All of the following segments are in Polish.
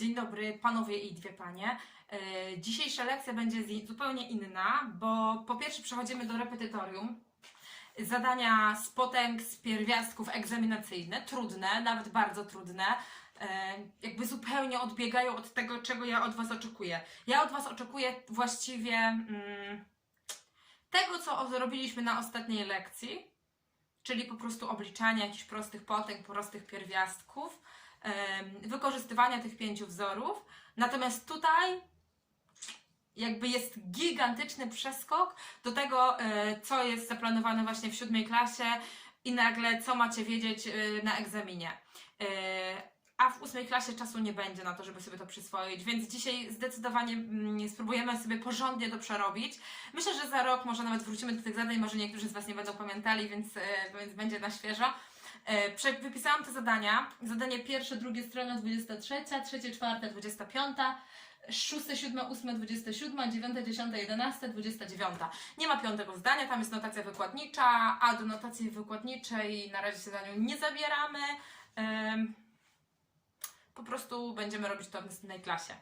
Dzień dobry, panowie i dwie panie. E, Dzisiejsza lekcja będzie zi- zupełnie inna, bo po pierwsze przechodzimy do repetytorium. Zadania z potęg, z pierwiastków egzaminacyjne, trudne, nawet bardzo trudne, e, jakby zupełnie odbiegają od tego, czego ja od Was oczekuję. Ja od Was oczekuję właściwie mm, tego, co zrobiliśmy na ostatniej lekcji, czyli po prostu obliczania jakichś prostych potęg, prostych pierwiastków, wykorzystywania tych pięciu wzorów. Natomiast tutaj jakby jest gigantyczny przeskok do tego, e, co jest zaplanowane właśnie w siódmej klasie i nagle co macie wiedzieć e, na egzaminie. E, A w ósmej klasie czasu nie będzie na to, żeby sobie to przyswoić, więc dzisiaj zdecydowanie mm, spróbujemy sobie porządnie to przerobić. Myślę, że za rok może nawet wrócimy do tych zadań, może niektórzy z Was nie będą pamiętali, więc, więc będzie na świeżo. E, Wypisałam te zadania. Zadanie pierwsze, drugie, strona 23, trzecie, czwarte, 25, szóste, siódme, ósme, 27, dziewiąte, dziesiąte, jedenaste, 29. Nie ma piątego zdania, tam jest notacja wykładnicza, a do notacji wykładniczej na razie się za nią nie zabieramy. Po prostu będziemy robić to w następnej klasie.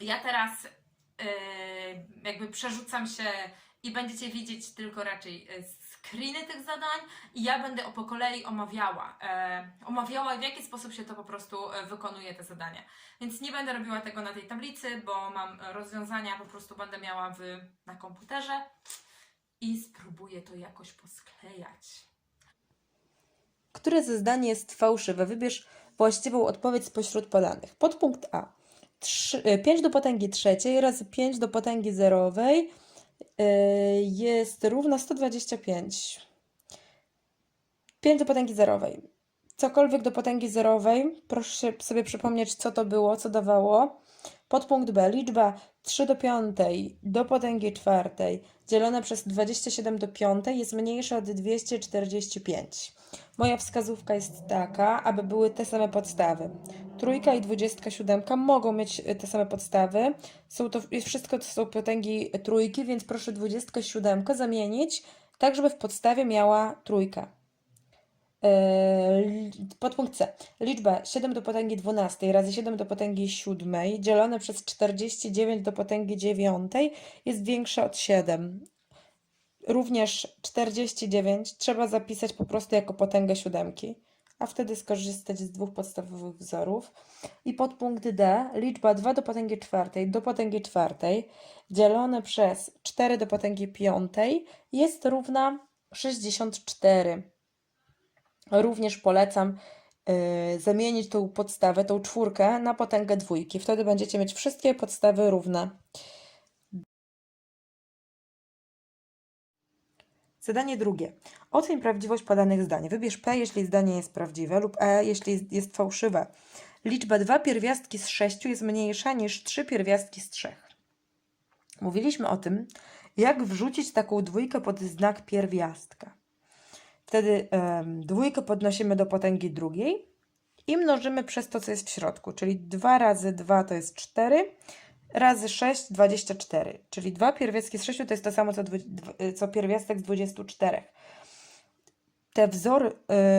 Ja teraz e, jakby przerzucam się i będziecie widzieć tylko raczej e, screeny tych zadań i ja będę po kolei omawiała. E, omawiała w jaki sposób się to po prostu e, wykonuje te zadania. Więc nie będę robiła tego na tej tablicy, bo mam e, rozwiązania, po prostu będę miała w, na komputerze i spróbuję to jakoś posklejać. Które ze zdań jest fałszywe? Wybierz właściwą odpowiedź spośród podanych. Podpunkt A. 5 do potęgi trzeciej razy 5 do potęgi zerowej jest równa 125. 5 do potęgi zerowej. Cokolwiek do potęgi zerowej, proszę sobie przypomnieć, co to było, co dawało. Podpunkt B. Liczba 3 do piątej do potęgi czwartej dzielone przez 27 do piątej jest mniejsza od 245. Moja wskazówka jest taka, aby były te same podstawy. Trójka i dwudziestka siódemka mogą mieć e, te same podstawy. Są to wszystko to są potęgi trójki, więc proszę dwudziestkę siódemkę zamienić tak, żeby w podstawie miała trójkę. Eee, Podpunkt C. Liczba 7 do potęgi 12 razy 7 do potęgi 7 dzielone przez 49 do potęgi 9 jest większa od 7. Również 49 trzeba zapisać po prostu jako potęgę siódemki, a wtedy skorzystać z dwóch podstawowych wzorów. I podpunkt D, liczba 2 do potęgi czwartej do potęgi czwartej dzielone przez 4 do potęgi piątej jest równa 64. Również polecam y, zamienić tą podstawę, tą czwórkę na potęgę dwójki. Wtedy będziecie mieć wszystkie podstawy równe. Zadanie drugie. Oceń prawdziwość podanych zdań. Wybierz P, jeśli zdanie jest prawdziwe, lub E, jeśli jest- fałszywe. Liczba 2 pierwiastki z 6 jest mniejsza niż 3 pierwiastki z 3. Mówiliśmy o tym, jak wrzucić taką dwójkę pod znak pierwiastka. Wtedy dwójkę podnosimy do potęgi drugiej i mnożymy przez to, co jest w środku, czyli 2 razy 2 to jest 4, razy 6 24, czyli 2 pierwiastki z 6 to jest to samo, co, co pierwiastek z 24. Te wzory,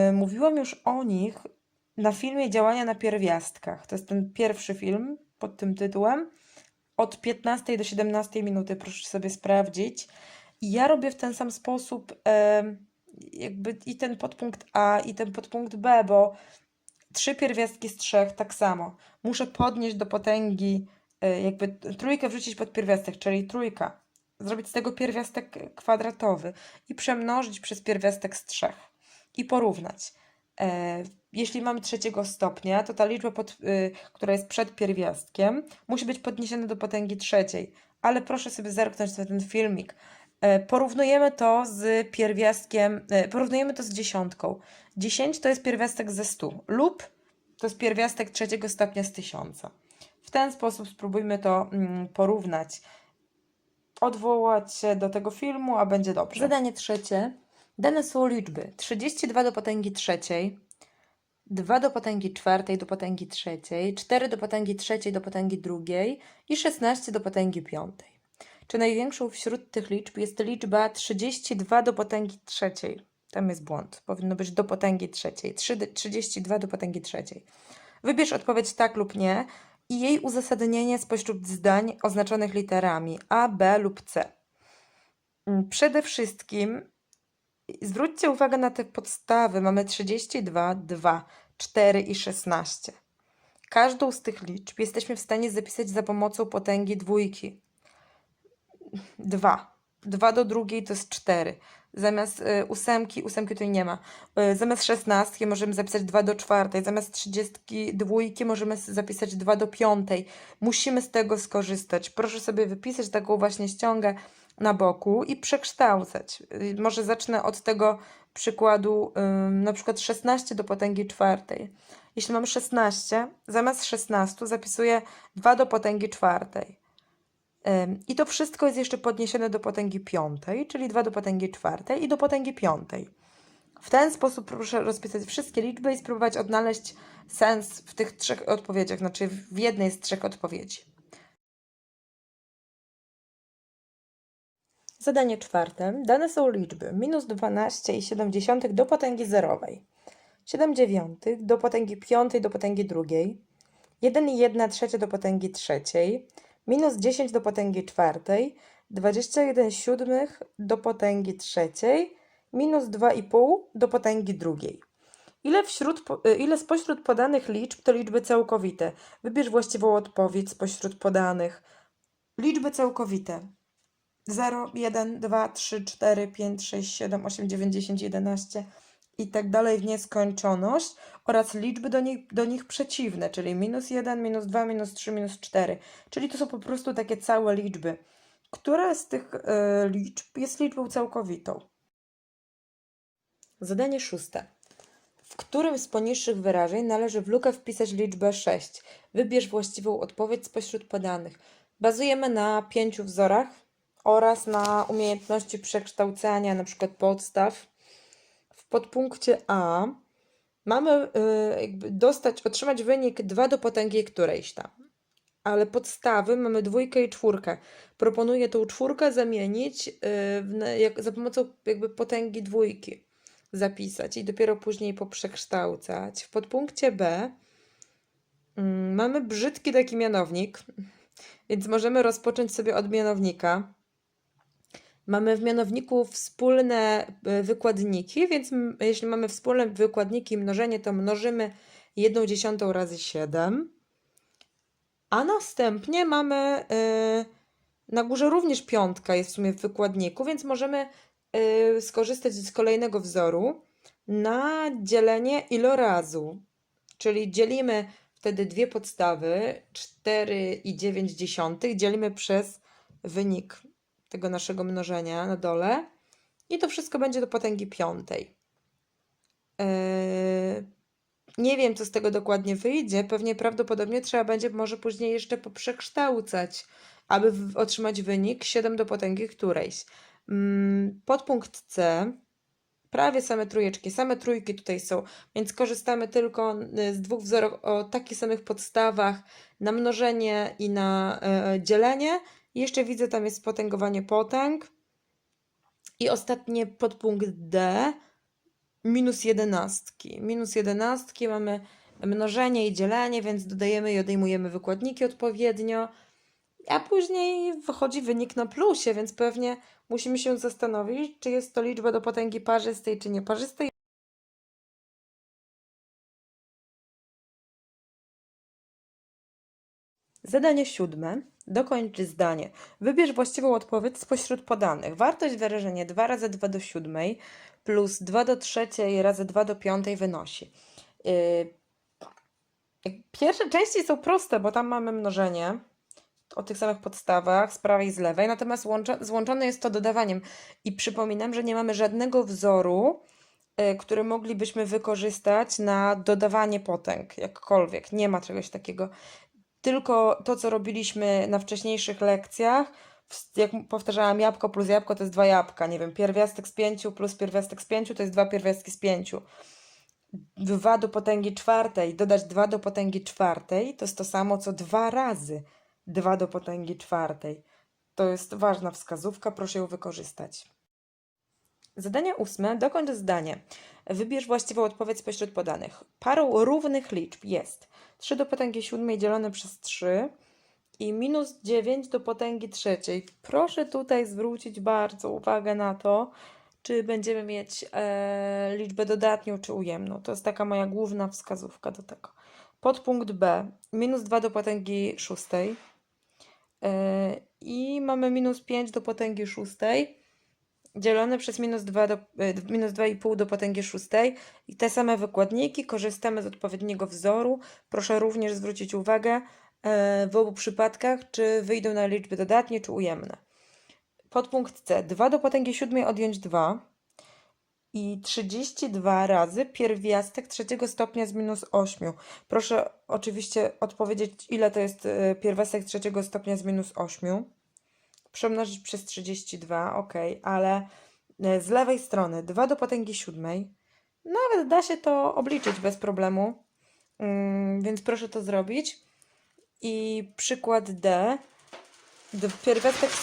y, mówiłam już o nich na filmie Działania na pierwiastkach. To jest ten pierwszy film pod tym tytułem. Od 15 do 17 minuty proszę sobie sprawdzić. I ja robię w ten sam sposób em, jakby i ten podpunkt A, i ten podpunkt B, bo trzy pierwiastki z trzech tak samo. Muszę podnieść do potęgi, y, jakby trójkę wrzucić pod pierwiastek, czyli trójka. Zrobić z tego pierwiastek kwadratowy i przemnożyć przez pierwiastek z trzech i porównać. E, jeśli mamy trzeciego stopnia, to ta liczba, pod, y, która jest przed pierwiastkiem, musi być podniesiona do potęgi trzeciej. Ale proszę sobie zerknąć na ten filmik. E, porównujemy to z pierwiastkiem, e, porównujemy to z dziesiątką. 10 to jest pierwiastek ze 100 lub to jest pierwiastek trzeciego stopnia z 1000. W ten sposób spróbujmy to mm, porównać. Odwołać się do tego filmu, a będzie dobrze. Zadanie trzecie. Dane są liczby 32 do potęgi trzeciej, 2 do potęgi czwartej do potęgi trzeciej, 4 do potęgi trzeciej do potęgi drugiej i 16 do potęgi piątej. Czy największą wśród tych liczb jest liczba 32 do potęgi trzeciej? Tam jest błąd. Powinno być do potęgi trzeciej. 3 do- 32 do potęgi trzeciej. Wybierz odpowiedź tak lub nie i jej uzasadnienie spośród zdań oznaczonych literami A, B lub C. Mm, Przede wszystkim zwróćcie uwagę na te podstawy. Mamy 32, 2, 4 i 16. Każdą z tych liczb jesteśmy w stanie zapisać za pomocą potęgi dwójki. 2. 2 do drugiej to jest 4. Zamiast y, ósemki, ósemki tutaj nie ma. Y, zamiast 16 możemy zapisać 2 do czwartej. Zamiast 32 możemy s- zapisać 2 do piątej. Musimy z tego skorzystać. Proszę sobie wypisać taką właśnie ściągę na boku i przekształcać. Y, Może zacznę od tego przykładu, na przykład 16 do potęgi czwartej. Jeśli mamy 16, zamiast 16 zapisuję 2 do potęgi czwartej. I to wszystko jest jeszcze podniesione do potęgi piątej, czyli 2 do potęgi czwartej i do potęgi piątej. W ten sposób proszę rozpisać wszystkie liczby i spróbować odnaleźć sens w tych trzech odpowiedziach, znaczy w jednej z trzech odpowiedzi. Zadanie czwarte. Dane są liczby minus 12 i 7 dziesiątych do potęgi zerowej, 7 dziewiątych do potęgi piątej do potęgi drugiej, 1 i 1 trzecia do potęgi trzeciej, minus 10 do potęgi czwartej, 21 siódmych do potęgi trzeciej, minus 2,5 do potęgi drugiej. Ile, wśród, y, ile spośród podanych liczb to liczby całkowite? Wybierz właściwą odpowiedź spośród podanych. Liczby całkowite. 0, 1, 2, 3, 4, 5, 6, 7, 8, 9, 10, 11 i tak dalej w nieskończoność oraz liczby do nich, do nich przeciwne, czyli minus 1, minus 2, minus 3, minus 4. Czyli to są po prostu takie całe liczby. Która z tych e, liczb jest liczbą całkowitą? Zadanie szóste. W którym z poniższych wyrażeń należy w lukę wpisać liczbę 6? Wybierz właściwą odpowiedź spośród podanych. Bazujemy na pięciu wzorach oraz na umiejętności przekształcania, przykład podstaw. Podpunkcie A mamy y, jakby dostać, otrzymać wynik 2 do potęgi którejś tam. Ale podstawy mamy dwójkę i czwórkę. Proponuję tą czwórkę zamienić y, jak, za pomocą jakby potęgi dwójki zapisać i dopiero później poprzekształcać. W podpunkcie B mm, mamy brzydki taki mianownik, więc możemy rozpocząć sobie od mianownika. Mamy w mianowniku wspólne y, wykładniki, więc jeśli mamy wspólne wykładniki i mnożenie, to mnożymy 1 dziesiątą razy 7. A następnie mamy y, na górze również piątka jest w sumie w wykładniku, więc możemy y, skorzystać z kolejnego wzoru na dzielenie ilorazu. Czyli dzielimy wtedy dwie podstawy, 4 i 9 dziesiątych, dzielimy przez wynik tego naszego mnożenia na dole i to wszystko będzie do potęgi piątej. Yy, nie wiem, co z tego dokładnie wyjdzie. Pewnie prawdopodobnie trzeba będzie może później jeszcze poprzekształcać, aby otrzymać wynik 7 do potęgi którejś. Mm, Podpunkt C. Prawie same trójeczki, same trójki tutaj są, więc korzystamy tylko y, z dwóch wzorów o takich samych podstawach na mnożenie i na e, dzielenie. Jeszcze widzę, tam jest potęgowanie potęg. I ostatnie podpunkt D, minus jedenastki. Minus jedenastki mamy mnożenie i dzielenie, więc dodajemy i odejmujemy wykładniki odpowiednio. A później wychodzi wynik na plusie, więc pewnie musimy się zastanowić, czy jest to liczba do potęgi parzystej, czy nieparzystej. Zadanie siódme. Dokończ zdanie. Wybierz właściwą odpowiedź spośród podanych. Wartość wyrażenia 2 razy 2 do siódmej plus 2 do trzeciej razy 2 do piątej wynosi. Yy, Pierwsze części są proste, bo tam mamy mnożenie o tych samych podstawach z prawej i z lewej, natomiast łączo, złączone jest to dodawaniem. I przypominam, że nie mamy żadnego wzoru, y, który moglibyśmy wykorzystać na dodawanie potęg, jakkolwiek. Nie ma czegoś takiego. Tylko to, co robiliśmy na wcześniejszych lekcjach, jak powtarzałam, jabłko plus jabłko to jest dwa jabłka. Nie wiem, pierwiastek z pięciu plus pierwiastek z pięciu to jest dwa pierwiastki z pięciu. 2 do potęgi czwartej, dodać 2 do potęgi czwartej, to jest to samo co 2 razy 2 do potęgi czwartej. To jest ważna wskazówka, proszę ją wykorzystać. Zadanie ósme. Dokończ zdanie. Wybierz właściwą odpowiedź spośród podanych. Parą równych liczb jest 3 do potęgi siódmej dzielone przez 3 i minus 9 do potęgi trzeciej. Proszę tutaj zwrócić bardzo uwagę na to, czy będziemy mieć e, liczbę dodatnią czy ujemną. To jest taka moja główna wskazówka do tego. Podpunkt B. Minus 2 do potęgi szóstej. E, I mamy minus 5 do potęgi szóstej dzielone przez minus 2 do, e, minus 2,5 do potęgi szóstej i te same wykładniki korzystamy z odpowiedniego wzoru. Proszę również zwrócić uwagę e, w obu przypadkach, czy wyjdą na liczby dodatnie, czy ujemne. Podpunkt C. 2 do potęgi siódmej odjąć 2 i 32 razy pierwiastek trzeciego stopnia z minus 8. Proszę oczywiście odpowiedzieć, ile to jest e, pierwiastek trzeciego stopnia z minus 8 przemnożyć przez 32, ok, ale e, z lewej strony 2 do potęgi siódmej, nawet da się to obliczyć bez problemu, Mm, więc proszę to zrobić. I przykład D, pierwiastek...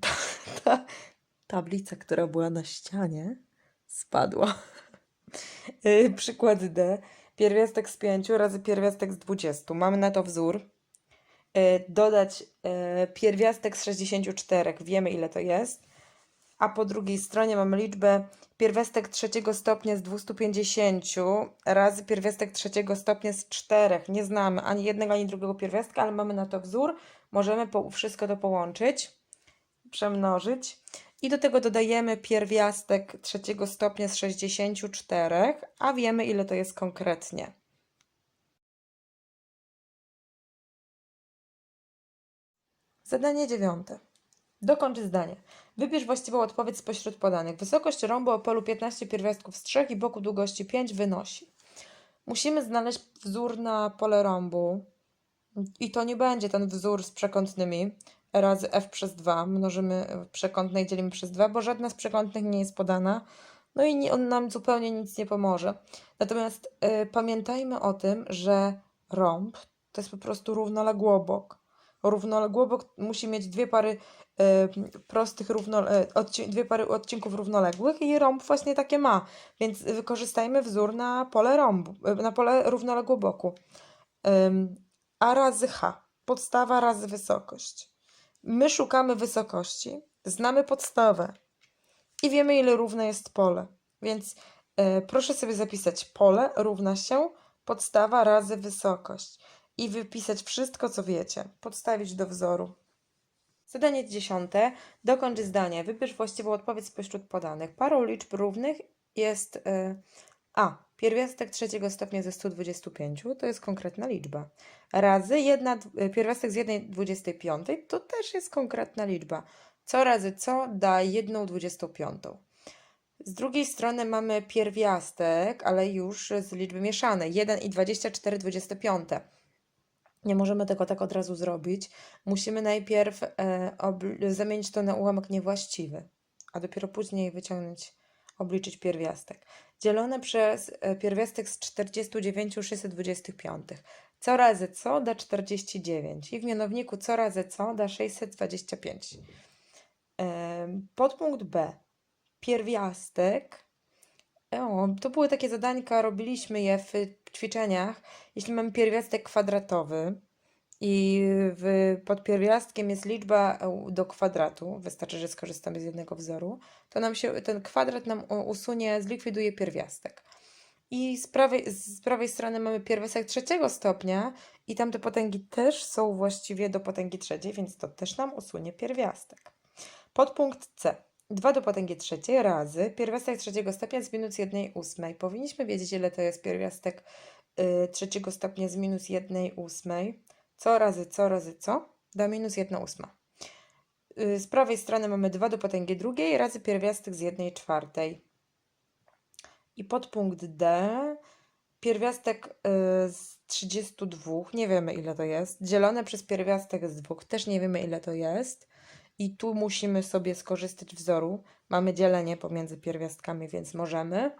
Ta, ta tablica, która była na ścianie, spadła. Y, Przykład D, pierwiastek z 5 razy pierwiastek z 20. Mamy na to wzór dodać e, pierwiastek z 64, wiemy ile to jest, a po drugiej stronie mamy liczbę pierwiastek trzeciego stopnia z 250 razy pierwiastek trzeciego stopnia z 4. Nie znamy ani jednego, ani drugiego pierwiastka, ale mamy na to wzór. Możemy po, wszystko to połączyć, przemnożyć i do tego dodajemy pierwiastek trzeciego stopnia z 64, a wiemy ile to jest konkretnie. Zadanie dziewiąte. Dokończ zdanie. Wybierz właściwą odpowiedź spośród podanych. Wysokość rąbu o polu 15 pierwiastków z 3 i boku długości 5 wynosi. Musimy znaleźć wzór na pole rąbu. I to nie będzie ten wzór z przekątnymi razy f przez 2. Mnożymy w przekątnej, dzielimy przez 2, bo żadna z przekątnych nie jest podana. No i nie, on nam zupełnie nic nie pomoże. Natomiast y, pamiętajmy o tym, że rąb to jest po prostu równoległobok. Równoległobok musi mieć dwie pary y, prostych, równo, odci- dwie pary odcinków równoległych i rąb właśnie takie ma. Więc wykorzystajmy wzór na pole rąbu, y, na pole równoległoboku. Ym, A razy H. Podstawa razy wysokość. My szukamy wysokości, znamy podstawę i wiemy, ile równe jest pole. Więc e, proszę sobie zapisać pole równa się podstawa razy wysokość i wypisać wszystko, co wiecie. Podstawić do wzoru. Zadanie dziesiąte. Dokończ zdanie. Wybierz właściwą odpowiedź spośród podanych. Parą liczb równych jest e, a. Pierwiastek trzeciego stopnia ze 125 to jest konkretna liczba. Razy jedna, dw- pierwiastek z 1,25 to też jest konkretna liczba. Co razy co da 1,25. Z drugiej strony mamy pierwiastek, ale już z liczby mieszanej. 1 i 24 25. Nie możemy tego tak od razu zrobić. Musimy najpierw e, zamienić to na ułamek niewłaściwy, a dopiero później wyciągnąć, obliczyć pierwiastek. Dzielone przez e, pierwiastek z 49 625. Co razy co da 49 i w mianowniku co razy co da 625. Em, Podpunkt B. Pierwiastek. O, to były takie zadanka, robiliśmy je w ćwiczeniach. Jeśli mamy pierwiastek kwadratowy i w, pod pierwiastkiem jest liczba do kwadratu, wystarczy, że skorzystamy z jednego wzoru, to nam się ten kwadrat nam usunie, zlikwiduje pierwiastek. I z prawej, z prawej strony mamy pierwiastek trzeciego stopnia i tamte potęgi też są właściwie do potęgi trzeciej, więc to też nam usunie pierwiastek. Podpunkt C. 2 do potęgi trzeciej razy pierwiastek trzeciego stopnia z minus 1 ósmej. Powinniśmy wiedzieć, ile to jest pierwiastek y, trzeciego stopnia z minus 1 ósmej. Co razy co razy co da minus 1 ósma. Y, z prawej strony mamy 2 do potęgi drugiej razy pierwiastek z 1 czwartej. I podpunkt D. Pierwiastek y, z 32, nie wiemy ile to jest, dzielone przez pierwiastek z 2, też nie wiemy ile to jest. I tu musimy sobie skorzystać wzoru. Mamy dzielenie pomiędzy pierwiastkami, więc możemy.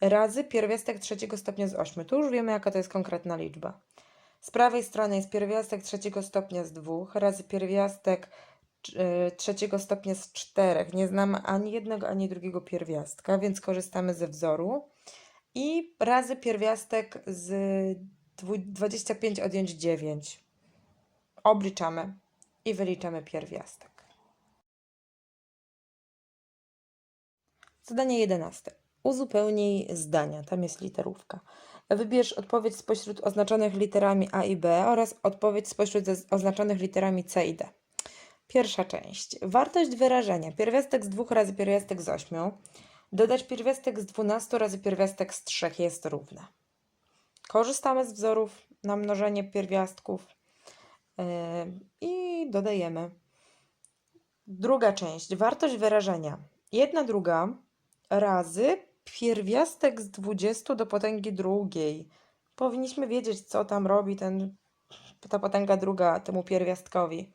Razy pierwiastek trzeciego stopnia z 8. Tu już wiemy, jaka to jest konkretna liczba. Z prawej strony jest pierwiastek trzeciego stopnia z 2 razy pierwiastek e, trzeciego stopnia z czterech. Nie znamy ani jednego, ani drugiego pierwiastka, więc korzystamy ze wzoru. I razy pierwiastek z dwu- 25 odjąć 9. Obliczamy i wyliczamy pierwiastek. Zadanie 11. Uzupełnij zdania. Tam jest literówka. Wybierz odpowiedź spośród oznaczonych literami A i B oraz odpowiedź spośród oznaczonych literami C i D. Pierwsza część. Wartość wyrażenia. Pierwiastek z 2 razy pierwiastek z 8. Dodać pierwiastek z 12 razy pierwiastek z 3 jest równe. Korzystamy z wzorów na mnożenie pierwiastków yy, i dodajemy. Druga część. Wartość wyrażenia. Jedna druga razy pierwiastek z 20 do potęgi drugiej. Powinniśmy wiedzieć, co tam robi ten, ta potęga druga temu pierwiastkowi.